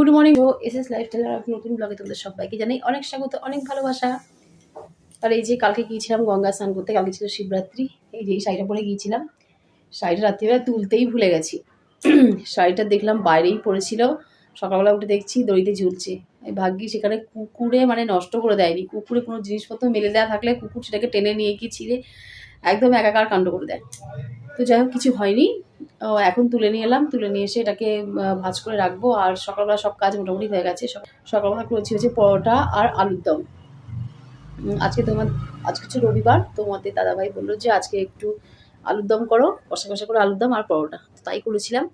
Good morning ও S S lifestyle আর নতুন ব্লগে তোমাদের সবাইকে জানাই অনেক স্বাগত, অনেক ভালোবাসা। আর এই যে কালকে গিয়েছিলাম গঙ্গা স্নান করতে, কালকে ছিল শিবরাত্রি, এই যে শাড়িটা পরে গিয়েছিলাম। শাড়িটা রাত্রিবেলা তুলতেই ভুলে গেছি। শাড়িটা দেখলাম বাইরেই পড়েছিল, সকালবেলা উঠে দেখছি দড়িতে ঝুলছে। এই ভাগ্যি সেখানে কুকুরে মানে নষ্ট করে দেয়নি। কুকুরে কোনো জিনিসপত্র মেলে দেওয়া থাকলে কুকুর সেটাকে টেনে নিয়ে গিয়ে ছিঁড়ে একদম একাকার কাণ্ড করে দেয়। তো যাই হোক, কিছু হয়নি। এখন তুলে নিয়ে এলাম, তুলে নিয়ে এসে এটাকে ভাঁজ করে রাখব। আর সকালবেলা সব কাজ মোটামুটি হয়ে গেছে। সক- সকালবেলা করেছি হচ্ছে পরোটা আর আলুর দম। আজকে তোমার, আজকে হচ্ছে রবিবার, তোমাদের দাদাভাই বলল যে আজকে একটু আলুর দম করো, কষা কষা করে আলুর দম আর পরোটা। তাই করেছিলাম।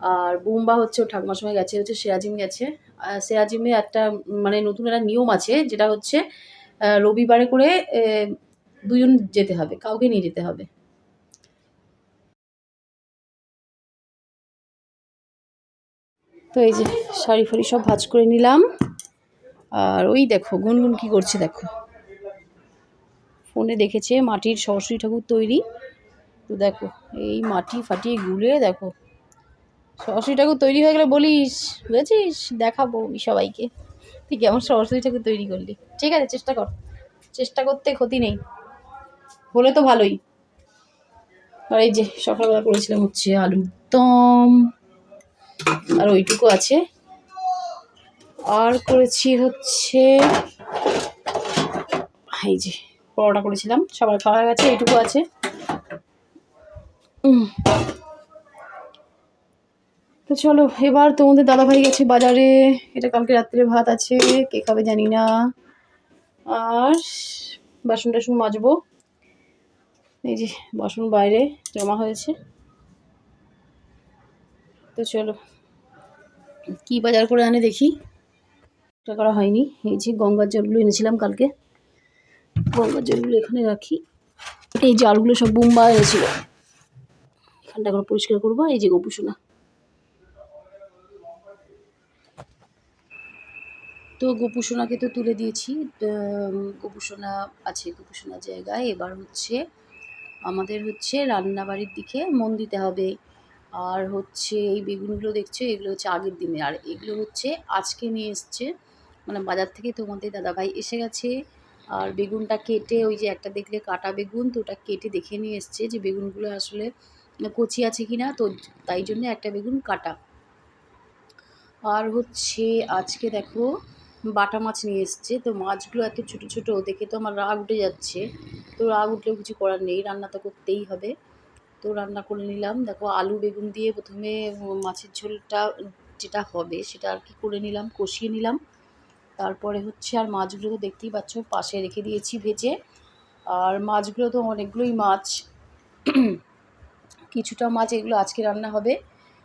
আর বুম্বা হচ্ছে ও ঠাকুমার সময় গেছে, হচ্ছে সেরাজিম গেছে। সেরাজিমে একটা মানে নতুন একটা নিয়ম আছে, যেটা হচ্ছে রবিবারে করে দুজন যেতে হবে, কাউকে নিয়ে যেতে হবে। তো এই যে শাড়ি ফাড়ি সব ভাজ করে নিলাম। আর ওই দেখো, গুনগুন কি করছে দেখো। ফোনে দেখেছে মাটির সরস্বতী ঠাকুর তৈরি। তো দেখো, এই মাটি ফাটিয়ে গুলে দেখো। সরস্বতী ঠাকুর তৈরি হয়ে গেলে বলিস, বুঝেছিস? দেখাবো সবাইকে। তুই কেমন সরস্বতী ঠাকুর তৈরি করলি? ঠিক আছে, চেষ্টা কর। চেষ্টা করতে ক্ষতি নেই। হলে তো ভালোই। আর এই যে সকালবেলা করেছিলাম হচ্ছে আলুর দম। আর ওইটুকু আছে। আর করেছি হচ্ছে, এই যে পরোটা করেছিলাম, সবার খাওয়া হয়ে গেছে, এইটুকু আছে। তো চলো, এবার তোমাদের দাদাভাই গেছে বাজারে। এটা কালকে রাত্রে ভাত আছে, কে খাবে জানি না। আর বাসন টাসন মাজবো। এই যে বাসন বাইরে জমা হয়েছে। তো চলো, কি বাজার করে আনে দেখি। এটা করা হয়নি, এই যে গঙ্গার জলগুলো এনেছিলাম কালকে। গঙ্গার জলগুলো এখানে রাখি। এই জালগুলো সব বুম্বা এনেছিল। এখানটা এখন পরিষ্কার করব, এই যে গোপুসোনা। তো গোপুসোনাকে তো তুলে দিয়েছি গোপুসোনা আছে গোপুসোনা জায়গায়। এবার হচ্ছে আমাদের হচ্ছে রান্নাবাড়ির দিকে মন দিতে হবে। আর হচ্ছে এই বেগুনগুলো দেখছ? এগুলো হচ্ছে আগের দিনে আর এগুলো হচ্ছে আজকে নিয়ে এসছে। মানে বাজার থেকে তোমাদের দাদাভাই এসে গেছে। আর বেগুনটা কেটে ওই যে একটা দেখলে কাটা বেগুন, তো ওটা কেটে দেখে নিয়ে এসছে যে বেগুনগুলো আসলে কচি আছে কি না তো তাই জন্য একটা বেগুন কাটা। আর হচ্ছে আজকে দেখো বাটা মাছ নিয়ে এসছে। তো মাছগুলো এত ছোটো ছোটো, দেখে তো আমার রাগ উঠে যাচ্ছে। তো রাগ উঠলেও কিছু করার নেই, রান্না তো করতেই হবে। তো রান্না করে নিলাম। দেখো আলু, বেগুন দিয়ে প্রথমে মাছের ঝোলটা যেটা হবে সেটা আর কি করে নিলাম, কষিয়ে নিলাম। তারপরে হচ্ছে আর মাছগুলো তো দেখতেই পাচ্ছ, পাশে রেখে দিয়েছি ভেজে। আর মাছগুলো তো অনেকগুলোই মাছ। কিছুটা মাছ এগুলো আজকে রান্না হবে,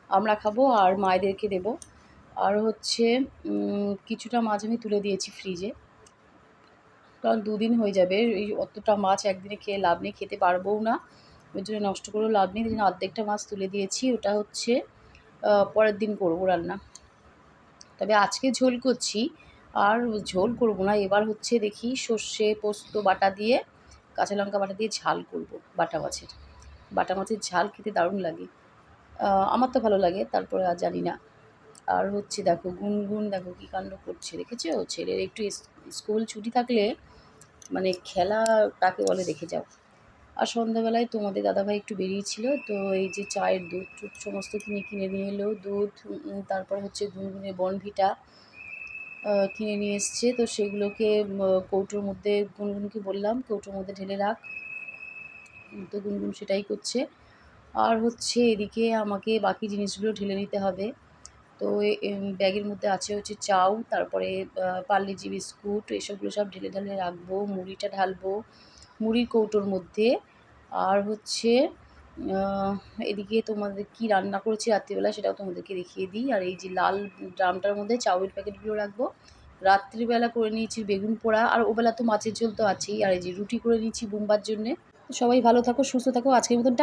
আমরা খাব আর মায়েদেরকে দেবো। আর হচ্ছে কিছুটা মাছ আমি তুলে দিয়েছি ফ্রিজে। কারণ দুদিন হয়ে যাবে, এই অতটা মাছ একদিনে খেয়ে লাভ নেই, খেতে পারবও না। ওই জন্য নষ্ট করেও লাভ নেই জন্য অর্ধেকটা মাছ তুলে দিয়েছি। ওটা হচ্ছে পরের দিন করব রান্না। তবে আজকে ঝোল করছি, আর ঝোল করব না। এবার হচ্ছে দেখি সর্ষে, পোস্ত, বাটা দিয়ে কাঁচা লঙ্কা বাটা দিয়ে ঝাল করব, বাটা মাছের। বাটা মাছের ঝাল খেতে দারুণ লাগে। আমার তো ভালো লাগে, তারপরে আর জানি না। আর হচ্ছে দেখো, গুনগুন দেখো কী কাণ্ড করছে, দেখেছ? ছেলের একটু স্কুল ছুটি থাকলে মানে খেলা তাকে বলে দেখে যাও। আর সন্ধ্যাবেলায় তোমাদের দাদাভাই একটু বেরিয়েছিল, তো এই যে চায়ের দুধ টুধ সমস্ত কিনে কিনে নিয়ে এলো, দুধ তারপরে হচ্ছে গুনগুনের বনভিটা কিনে নিয়ে এসছে, তো সেগুলোকে কৌটোর মধ্যে, গুনগুনকে বললাম, কৌটোর মধ্যে ঢেলে রাখ। তো গুনগুন সেটাই করছে। আর হচ্ছে এদিকে আমাকে বাকি জিনিসগুলো ঢেলে নিতে হবে। তো ব্যাগের মধ্যে আছে হচ্ছে চাউ, তারপরে পার্লেজি বিস্কুট, এসবগুলো সব ঢেলে ঢেলে রাখব, মুড়িটা ঢালবো। মুড়ির কৌটোর মধ্যে। আর হচ্ছে এদিকে তোমাদের কি রান্না করেছি রাত্রিবেলা সেটাও তোমাদেরকে দেখিয়ে দিই। আর এই যে লাল ড্রামটার মধ্যে চাউয়ের প্যাকেটগুলো রাখব। রাত্রিবেলা করে নিয়েছি বেগুন পোড়া। আর ওবেলা তো মাছের ঝোল তো আছেই। আর এই যে রুটি করে নিয়েছি বুম্বার জন্যে। সবাই ভালো থাকো, সুস্থ থাকো। আজকের মতন